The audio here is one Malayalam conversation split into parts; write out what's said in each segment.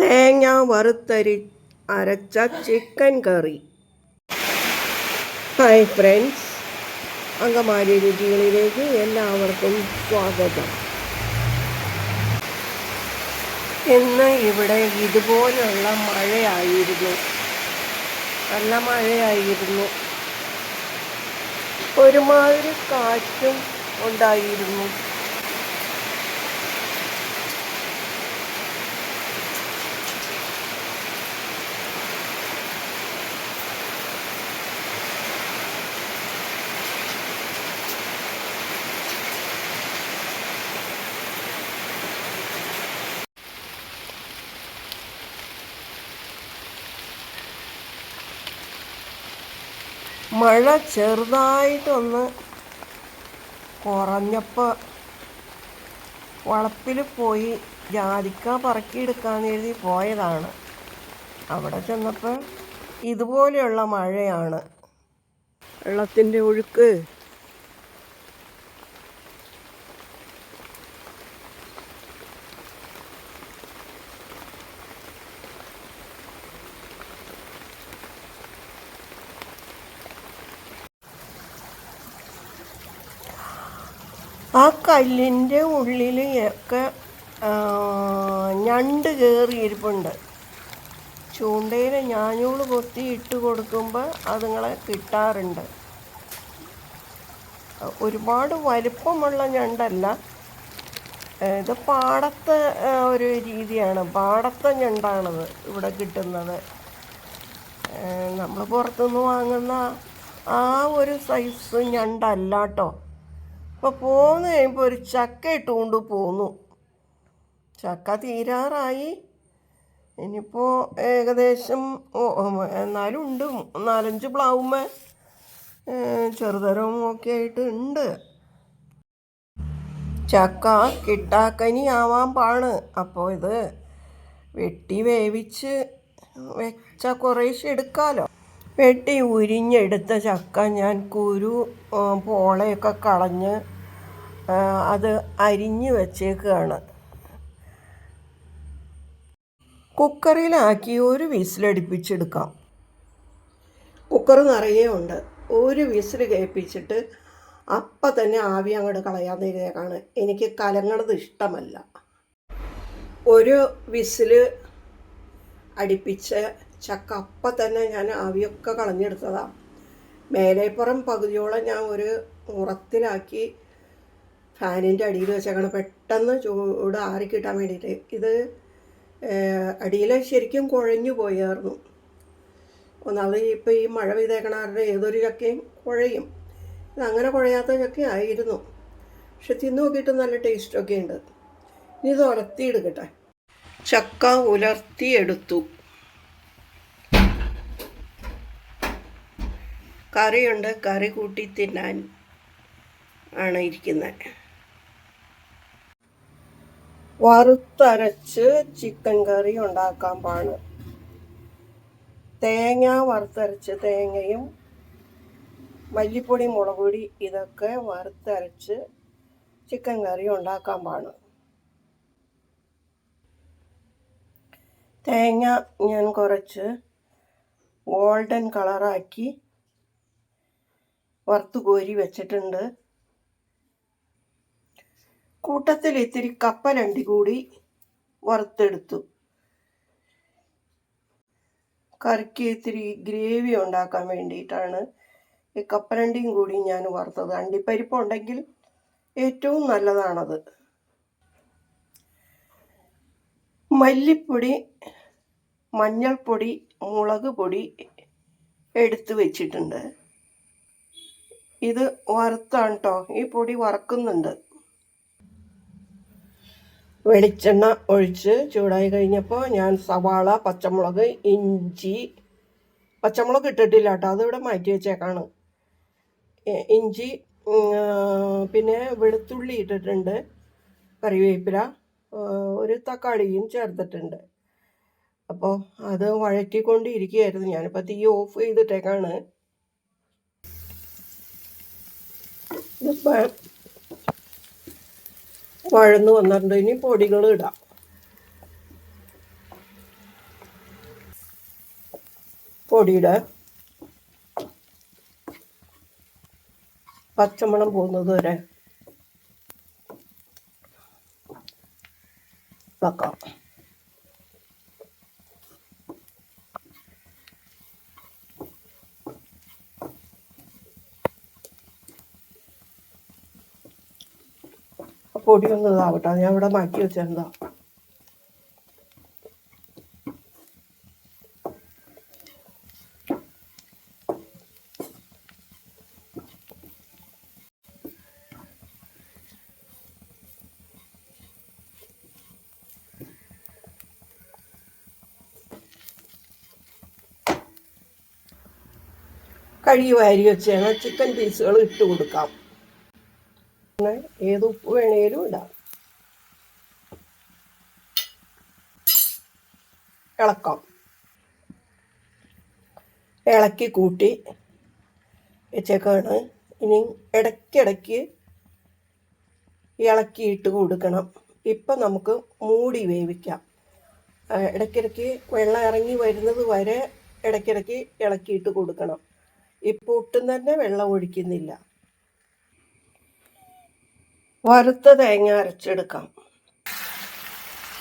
തേങ്ങ വറുത്തരി അരച്ച chicken curry hi friends Angamaly രുചികളിലേക്ക് എല്ലാവർക്കും സ്വാഗതം. ഇന്ന് ഇവിടെ ഇതുപോലുള്ള മഴയായിരുന്നു. നല്ല മഴയായിരുന്നു. ഒരുമാതിരി കാറ്റും ഉണ്ടായിരുന്നു. മഴ ചെറുതായിട്ടൊന്ന് കുറഞ്ഞപ്പോൾ വളപ്പിൽ പോയി ജാതിക്ക പറക്കിയെടുക്കാന്ന് എഴുതി പോയതാണ്. അവിടെ ചെന്നപ്പോൾ ഇതുപോലെയുള്ള മഴയാണ്. വെള്ളത്തിന്റെ ഒഴുക്ക് ആ കല്ലിന്റെ ഉള്ളിൽ ഒക്കെ ഞണ്ട് കയറി ഇരിപ്പുണ്ട്. ചൂണ്ടയിൽ ഞാഞ്ഞൂൾ കൊത്തി ഇട്ട് കൊടുക്കുമ്പോൾ അതുങ്ങളെ കിട്ടാറുണ്ട്. ഒരുപാട് വലുപ്പമുള്ള ഞണ്ടല്ല. ഇത് പാടത്തെ ഒരു രീതിയാണ്. പാടത്തെ ഞണ്ടാണത് ഇവിടെ കിട്ടുന്നത്. നമ്മൾ പുറത്തുനിന്ന് വാങ്ങുന്ന ആ ഒരു സൈസ് ഞണ്ടല്ല കേട്ടോ അപ്പോൾ പോന്ന് കഴിയുമ്പോൾ ഒരു ചക്ക ഇട്ടുകൊണ്ട് പോന്നു. ചക്ക തീരാറായി. ഇനിയിപ്പോൾ ഏകദേശം എന്നാലും ഉണ്ട്. നാലഞ്ച് പ്ലാവുമ്മ ചെറുതരവും ഒക്കെ ആയിട്ട് ഉണ്ട്. ചക്ക കിട്ടാക്കനി ആവാൻ പാണ്. അപ്പോൾ ഇത് വെട്ടി വേവിച്ച് വെച്ച കുറേശ്ശെ എടുക്കാമല്ലോ വെട്ടി ഉരിഞ്ഞെടുത്ത ചക്ക ഞാൻ കുരു പോളയൊക്കെ കളഞ്ഞ് അത് അരിഞ്ഞ് വെച്ചേക്കുകയാണ് കുക്കറിലാക്കി ഒരു വിസിലടിപ്പിച്ചെടുക്കാം. കുക്കർ നിറയെ ഉണ്ട്. ഒരു വിസിൽ കേൾപ്പിച്ചിട്ട് അപ്പം തന്നെ ആവി അങ്ങോട്ട് കളയാൻ തരുന്നേക്കാണ്. എനിക്ക് കലങ്ങണത് ഇഷ്ടമല്ല. ഒരു വിസിൽ അടിപ്പിച്ച് ചക്ക. അപ്പം തന്നെ ഞാൻ ആവിയൊക്കെ കളഞ്ഞെടുത്തതാണ് മേലേപ്പുറം പകുതിയോളം ഞാൻ ഒരു ഉറത്തിലാക്കി ഫാനിന്റെ അടിയിൽ വെച്ചേക്കണം. പെട്ടെന്ന് ചൂട് ആറി കിട്ടാൻ വേണ്ടിയിട്ട്. ഇത് അടിയിൽ ശരിക്കും കുഴഞ്ഞു പോയായിരുന്നു. ഒന്നാമത് ഇപ്പോൾ ഈ മഴ പെയ്തേക്കണ കാരണം ഏതൊരു ചക്കയും കുഴയും. അങ്ങനെ കുഴയാത്ത ചക്ക ആയിരുന്നു. പക്ഷെ തിന്നു നോക്കിയിട്ട് നല്ല ടേസ്റ്റൊക്കെ ഉണ്ട്. ഇനി ഇത് ഉലർത്തിയെടുക്കട്ടെ ചക്ക ഉലർത്തിയെടുത്തു. കറിയുണ്ട്. കറി കൂട്ടി തിന്നാൻ ആണ് ഇരിക്കുന്നത് വറുത്തരച്ച് ചിക്കൻ കറി ഉണ്ടാക്കാൻ പാണ്. തേങ്ങ വറുത്തരച്ച് തേങ്ങയും മല്ലിപ്പൊടി മുളക് പൊടി ഇതൊക്കെ വറുത്തരച്ച് ചിക്കൻ കറി ഉണ്ടാക്കാൻ പാണ്. തേങ്ങ ഞാൻ കുറച്ച് ഗോൾഡൻ കളറാക്കി വറുത്ത് കോരി വെച്ചിട്ടുണ്ട്. കൂട്ടത്തിൽ ഇത്തിരി കപ്പ രണ്ടി കൂടി വറുത്തെടുത്തു. കറിക്ക് ഇത്തിരി ഗ്രേവി ഉണ്ടാക്കാൻ വേണ്ടിയിട്ടാണ് ഈ കപ്പലണ്ടിയും കൂടി ഞാൻ വറുത്തത്. അണ്ടിപ്പരിപ്പ് ഉണ്ടെങ്കിൽ ഏറ്റവും നല്ലതാണത്. മല്ലിപ്പൊടി മഞ്ഞൾപ്പൊടി മുളക് പൊടി എടുത്തു വെച്ചിട്ടുണ്ട്. ഇത് വറുത്താണ് കേട്ടോ ഈ പൊടി വറക്കുന്നുണ്ട്. വെളിച്ചെണ്ണ ഒഴിച്ച് ചൂടായി കഴിഞ്ഞപ്പോൾ ഞാൻ സവാള പച്ചമുളക് ഇഞ്ചി പച്ചമുളക് ഇട്ടിട്ടില്ല കേട്ടോ അതിവിടെ മാറ്റി വെച്ചേക്കാണ്. ഇഞ്ചി പിന്നെ വെളുത്തുള്ളി ഇട്ടിട്ടുണ്ട്. കറിവേപ്പില ഒരു തക്കാളിയും ചേർത്തിട്ടുണ്ട്. അപ്പോൾ അത് വഴറ്റിക്കൊണ്ടിരിക്കുകയായിരുന്നു. ഞാനിപ്പോൾ തീ ഓഫ് ചെയ്തിട്ടേക്കാണ്. വഴന്ന് വന്നിട്ടുണ്ട്. ഇനി പൊടികൾ ഇടാം. പൊടിയുടെ പച്ചമണം പോകുന്നത് വരെ വെക്കാം. ആ പൊടി ഒന്ന് ഇതാവട്ടെ ഞാൻ ഇവിടെ മാറ്റി വെച്ചിരുന്നതാ കഴുകി വാരി വെച്ചാണ് ചിക്കൻ പീസുകൾ ഇട്ട് കൊടുക്കാം. ഏത് ഉപ്പ് വേണേലും ഇടാം. ഇളക്കാം. ഇളക്കി കൂട്ടി വെച്ചേക്കാണ്. ഇനി ഇടയ്ക്കിടയ്ക്ക് ഇളക്കിയിട്ട് കൊടുക്കണം. ഇപ്പം നമുക്ക് മൂടി വേവിക്കാം. ഇടയ്ക്കിടയ്ക്ക് വെള്ളം ഇറങ്ങി വരുന്നത് വരെ ഇടയ്ക്കിടയ്ക്ക് ഇളക്കിയിട്ട് കൊടുക്കണം. ഇപ്പോൾ ഒട്ടും തന്നെ വെള്ളം ഒഴിക്കുന്നില്ല. വറുത്ത തേങ്ങ അരച്ചെടുക്കാം.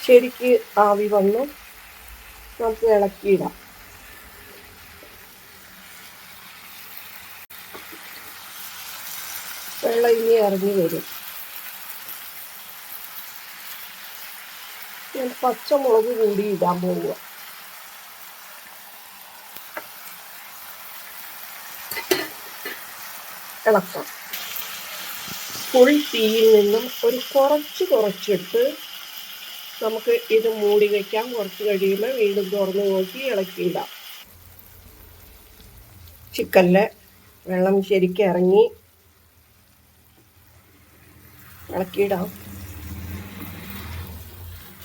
ശരിക്ക് ആവി വന്നു. നമുക്ക് ഇളക്കിയിടാം. വെള്ളം ഇനി ഇറങ്ങി വരും. ഞാൻ പച്ചമുളക് കൂടി ഇടാൻ പോവുക ഇളക്കാം. ഫുൾ തീയിൽ നിന്നും ഒരു കുറച്ച് കുറച്ചിട്ട് നമുക്ക് ഇത് മൂടി വയ്ക്കാം കുറച്ച് കഴിയുമ്പോൾ വീണ്ടും തുറന്ന് നോക്കി ഇളക്കിയിടാം ചിക്കനിലെ വെള്ളം ശരിക്കും ഇറങ്ങി. ഇളക്കിയിടാം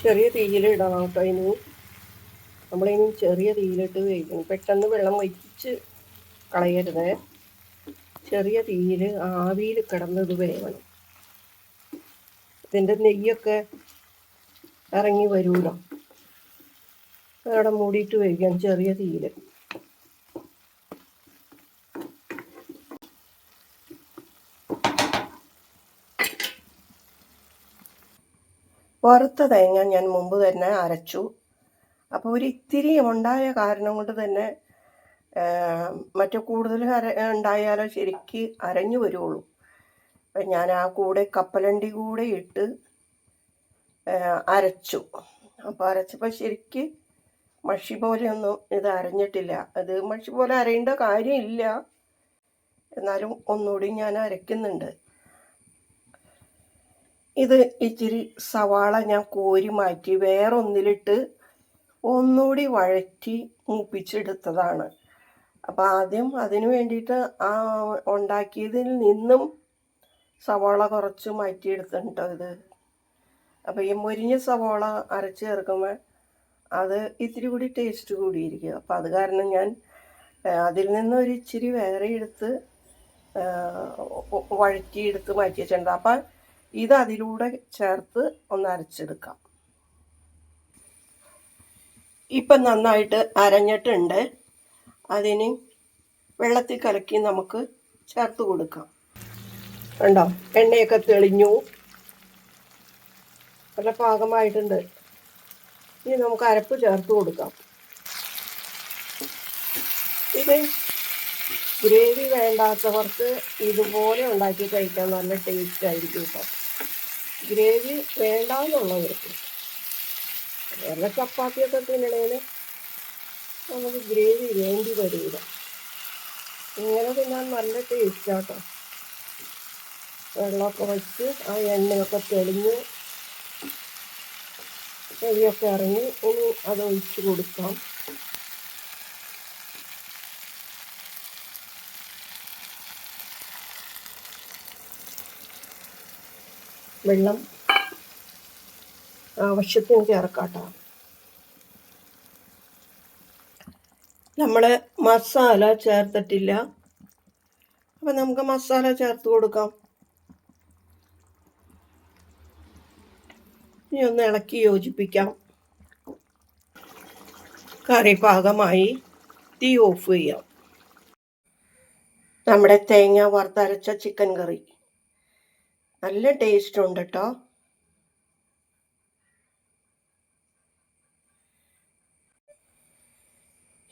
ചെറിയ തീയിൽ ഇടണം കേട്ടോ ഇനി. നമ്മളിനി ചെറിയ തീയിലിട്ട് വേവിക്കണം. പെട്ടെന്ന് വെള്ളം വറ്റിച്ച് കളയരുത്. ചെറിയ തീയിൽ ആവിയിൽ കിടന്നത് വേവണം ഇതിന്റെ നെയ്യൊക്കെ ഇറങ്ങി വരുമല്ലോ അവിടെ മൂടിയിട്ട് വേവിക്കാം ചെറിയ തീയിൽ. വറുത്ത തേങ്ങ ഞാൻ മുമ്പ് തന്നെ അരച്ചു. അപ്പോൾ ഒരു ഇത്തിരി ഉണ്ടായ കാരണം കൊണ്ട് തന്നെ മറ്റു കൂടുതൽ അര ഉണ്ടായാലോ ശരിക്ക് അരഞ്ഞു വരുള്ളൂ. അപ്പം ഞാൻ ആ കൂടെ കപ്പലണ്ടി കൂടെ ഇട്ട് അരച്ചു. അപ്പോൾ അരച്ചപ്പോൾ ശരിക്ക് മഷി പോലെയൊന്നും ഇത് അരഞ്ഞിട്ടില്ല. അത് മഷി പോലെ അരയേണ്ട കാര്യമില്ല. എന്നാലും ഒന്നുകൂടി ഞാൻ അരയ്ക്കുന്നുണ്ട് ഇത് ഇച്ചിരി സവാള ഞാൻ കോരി മാറ്റി വേറൊന്നിലിട്ട് ഒന്നുകൂടി വഴറ്റി മൂപ്പിച്ചെടുത്തതാണ്. അപ്പോൾ ആദ്യം അതിന് വേണ്ടിയിട്ട് ആ ഉണ്ടാക്കിയതിൽ നിന്നും സവാള കുറച്ച് മാറ്റിയെടുത്തിട്ടോ ഇത്. അപ്പോൾ ഈ മുരിഞ്ഞ സവാള അരച്ച് ചേർക്കുമ്പോൾ അത് ഇത്തിരി കൂടി ടേസ്റ്റ് കൂടിയിരിക്കും. അപ്പോൾ അത് കാരണം ഞാൻ അതിൽ നിന്ന് ഒരു ഇച്ചിരി വേറെ എടുത്ത് വഴറ്റിയെടുത്ത് മാറ്റി വെച്ചിട്ടുണ്ട് അപ്പം ഇത് അതിലൂടെ ചേർത്ത് ഒന്ന് അരച്ചെടുക്കാം. ഇപ്പം നന്നായിട്ട് അരഞ്ഞിട്ടുണ്ട്. അതിന് വെള്ളത്തിൽ കലക്കി നമുക്ക് ചേർത്ത് കൊടുക്കാം. കണ്ടോ? എണ്ണയൊക്കെ തെളിഞ്ഞു. നല്ല പാകമായിട്ടുണ്ട്. ഇനി നമുക്ക് അരപ്പ് ചേർത്ത് കൊടുക്കാം. ഇത് ഗ്രേവി വേണ്ടാത്തവർക്ക് ഇതുപോലെ ഉണ്ടാക്കി കഴിക്കാൻ നല്ല ടേസ്റ്റ് ആയിരിക്കും കേട്ടോ. ഗ്രേവി വേണ്ടാന്നുള്ളവർക്ക്. വേറെ ചപ്പാത്തിയൊക്കെ തിന്നണേന് നമുക്ക് ഗ്രേവി വേണ്ടി വരില്ല ഇങ്ങനെ തിന്നാൻ നല്ല ടേസ്റ്റാട്ടോ വെള്ളമൊക്കെ വച്ച് ആ എണ്ണയൊക്കെ തെളിഞ്ഞ് നെയ്യൊക്കെ ഇറങ്ങി. ഇനി അത് ഒഴിച്ച് കൊടുക്കാം. വെള്ളം ആവശ്യത്തിന് ചേർക്കാട്ടോ. നമ്മൾ മസാല ചേർത്തിട്ടില്ല. അപ്പം നമുക്ക് മസാല ചേർത്ത് കൊടുക്കാം. ഇനി ഒന്ന് ഇളക്കി യോജിപ്പിക്കാം. കറി പാകമായി തീ ഓഫ് ചെയ്യാം. നമ്മുടെ തേങ്ങ വറുത്തരച്ച ചിക്കൻ കറി. നല്ല ടേസ്റ്റ് ഉണ്ട് കേട്ടോ